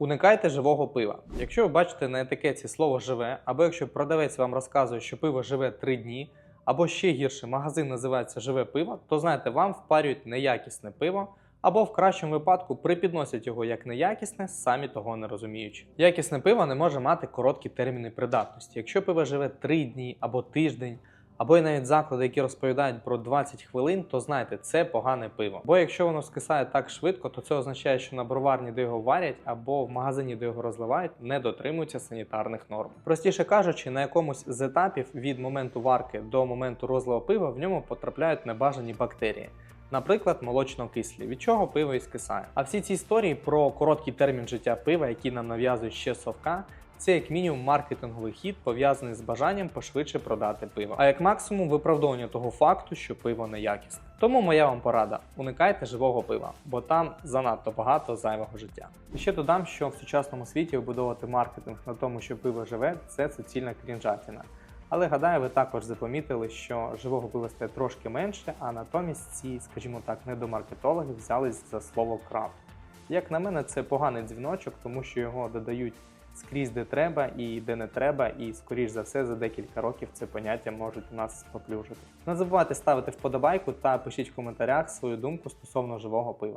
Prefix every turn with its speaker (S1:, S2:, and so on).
S1: Уникайте живого пива. Якщо ви бачите на етикетці слово живе, або якщо продавець вам розказує, що пиво живе 3 дні, або ще гірше, магазин називається живе пиво, то знаєте, вам впарюють неякісне пиво, або в кращому випадку припідносять його як неякісне, самі того не розуміючи. Якісне пиво не може мати короткі терміни придатності. Якщо пиво живе 3 дні або тиждень, або й навіть заклади, які розповідають про 20 хвилин, то знайте, це погане пиво. Бо якщо воно скисає так швидко, то це означає, що на броварні, де його варять, або в магазині, де його розливають, не дотримуються санітарних норм. Простіше кажучи, на якомусь з етапів від моменту варки до моменту розливу пива в ньому потрапляють небажані бактерії. Наприклад, молочно-кислі, від чого пиво і скисає. А всі ці історії про короткий термін життя пива, які нам нав'язують ще совка, це як мінімум маркетинговий хід, пов'язаний з бажанням пошвидше продати пиво. А як максимум виправдовування того факту, що пиво неякісне. Тому моя вам порада: уникайте живого пива, бо там занадто багато зайвого життя. І ще додам, що в сучасному світі вибудовувати маркетинг на тому, що пиво живе, це суцільна крінжатіна. Але гадаю, ви також запомітили, що живого пива стає трошки менше, а натомість ці, скажімо так, недомаркетологи взялись за слово крафт. Як на мене, це поганий дзвіночок, тому що його додають скрізь, де треба і де не треба, і скоріш за все за декілька років це поняття можуть у нас поплюжити. Не забувайте ставити вподобайку та пишіть в коментарях свою думку стосовно живого пива.